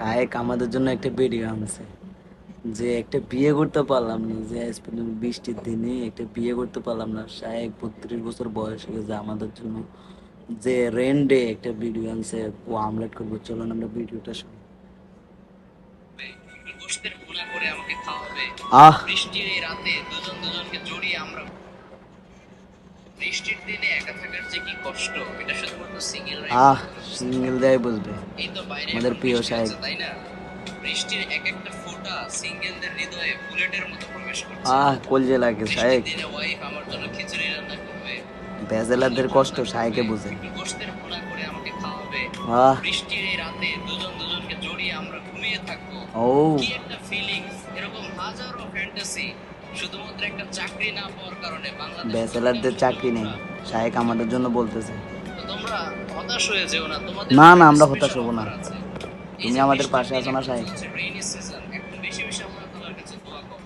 শায়েক আমাদের জন্য একটা ভিডিও আনছে যে একটা বিয়ে করতে পারলাম না যে বৃষ্টির দিনে একটা বিয়ে করতে পারলাম না। শায়েক বত্রিশ বছর বয়স হয়ে গেছে আমাদের জন্য। যে রেন্ডে একটা ভিডিও আনছে ও আমলেট করব চলুন আমরা ভিডিওটা শুনি। আহ! বৃষ্টির এই রাতে বৃষ্টির দিনে একা থাকার যে কি কষ্ট এটা শুধুমাত্র সিঙ্গেল আহ সিঙ্গেল দেয় বুঝবে এই তো বাইরে আমাদের প্রিয় সাহেব। তাই না? বৃষ্টির এক একটা ফোঁটা সিঙ্গেলদের হৃদয়ে বুলেটের মতো প্রবেশ করছে। আহ কলজে লাগে বৃষ্টির দিনে ওয়াইফ আমার জন্য খিচুড়ি রান্না করবে। ব্যাচেলারদের কষ্ট শায়েকে বুঝে। গোশতের ভুনা করে আমাকে খাওয়াবে। আহ। বৃষ্টির এই রাতে দুজন দুজনকে জড়িয়ে আমরা ঘুমিয়ে থাকব। ও। কি একটা ফিলিংস এরকম হাজারো ফ্যান্টাসি শুধুমাত্র একটা চাকরি না পাওয়ার কারণে বাংলাদেশ ব্যাচেলারদের চাকরি নেই শায়েক আমাদের জন্য বলতেছে তোমরা হতাশ হয়ে যেও না তোমাদের না, না, আমরা হতাশ হব না। তুমি আমাদের পাশে আছো না, দিনে সাহেব? হচ্ছে একটু বেশি বেশি আল্লাহ তাআলার কাছে দোয়া করো।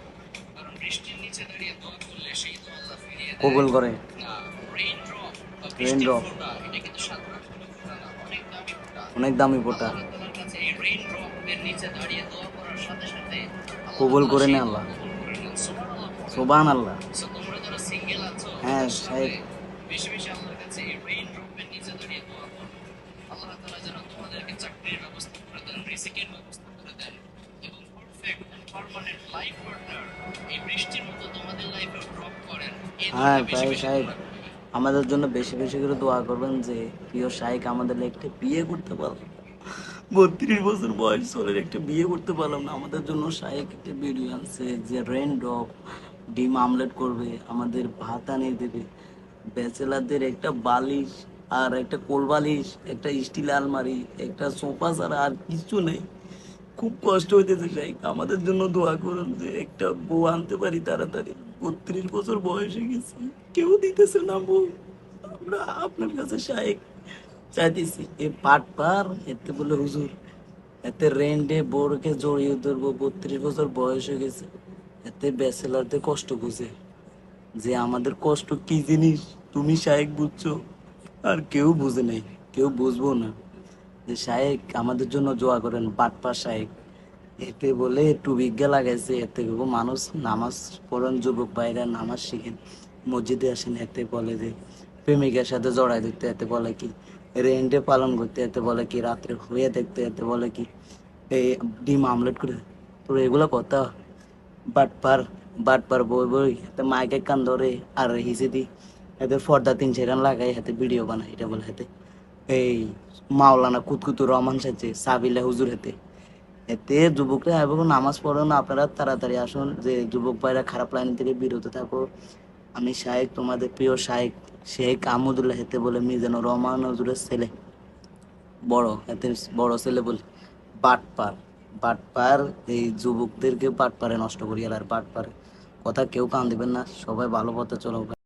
কারণ বৃষ্টির নিচে দাঁড়িয়ে দোয়া করলে সেই দোয়া আল্লাহ ফিরিয়ে দেয়। কবুল করে না, rain drop বা Rain বৃষ্টির drop। ফোঁটা, এটা কিন্তু সাধারণ কোনো ফোঁটা না, অনেক দামি ফোঁটা। অনেক দামি পোটা আল্লাহ কাছে এই rain drop এর নিচে দাঁড়িয়ে দোয়া করার সাথে সাথে কবুল করে নেন আল্লাহ। সুবহানাল্লাহ। আল্লাহ হ্যাঁ, সাহেব। হ্যাঁ ভাই সাহেব। আমাদের জন্য বেশি বেশি করে দোয়া করবেন যে প্রিয় শাইক আমাদের একটা বিয়ে করতে পারলাম বত্রিশ বছর বয়স চলে একটা বিয়ে করতে পারলাম না। আমাদের জন্য শাইক একটা ভিডিও আনছে যে রেন ড্রপ ডিম আমলেট করবে, আমাদের ভাত আনিয়ে দেবে। ব্যাচেলারদের একটা বালিশ আর একটা কোল বালিশ, একটা স্টিল আলমারি, একটা সোফা ছাড়া আর কিছু নেই। খুব কষ্ট হইতেছে শাইক আমাদের জন্য দোয়া করুন যে একটা বউ আনতে পারি তাড়াতাড়ি। বত্রিশ বছর বয়স গেছে। কেউ দিতেছে না বউ। আমরা আপনার কাছে শাইক চাইতেছি এ পাট পার, এতে বলে হুজুর, এতে রেন্টে বোরকে জড়িয়ে ধরবো। বত্রিশ বছর বয়স হয়ে গেছে। এতে ব্যাচেলারদের কষ্ট বুঝে। যে আমাদের কষ্ট কি জিনিস, তুমি শায়েক বুঝছ? আর কেউ বুঝে নেই, কেউ বুঝব না। যে শায়েক আমাদের জন্য জোয়া করেন, বাটপা শায়েক। এতে বলে একটু বিজ্ঞা লাগাইছে, এতে মানুষ নামাজ পড়েন, যুবক ভাইরা নামাজ শিখেন, মসজিদে আসেন, এতে বলে যে প্রেমিকার সাথে জড়াই দিতে এতে বলে কি রেন্টে পালন করতে, এতে বলে কি রাত্রে হয়ে দেখতে, এতে বলে কি এই ডিম আমলেট করে। তোর এগুলো কথা বাটপার বাটপার বই বই হাতে মাইকে কান ধরে আর হিসে দি এতে ফর্দা তিন সেরান লাগাই হাতে ভিডিও বানাই এটা বলে হাতে এই মাওলানা কুতকুতু রহমান সাজে সাবিলা হুজুর হাতে এতে যুবকরা এবং নামাজ পড়ো না আপনারা তাড়াতাড়ি আসুন যে যুবক ভাইরা খারাপ লাইন থেকে বিরত থাকো আমি শাহেক তোমাদের প্রিয় শাহেক শেখ আহমদুল্লাহ হেতে বলে মিজানুর রহমান হুজুরের ছেলে বড় এতে বড় ছেলে বলে বাটপার বাটপার এই যুবকদেরকে পাটপারে নষ্ট করি আর পাটপারে, কথা কেউ কান দিবেন না, সবাই ভালো পথে চলো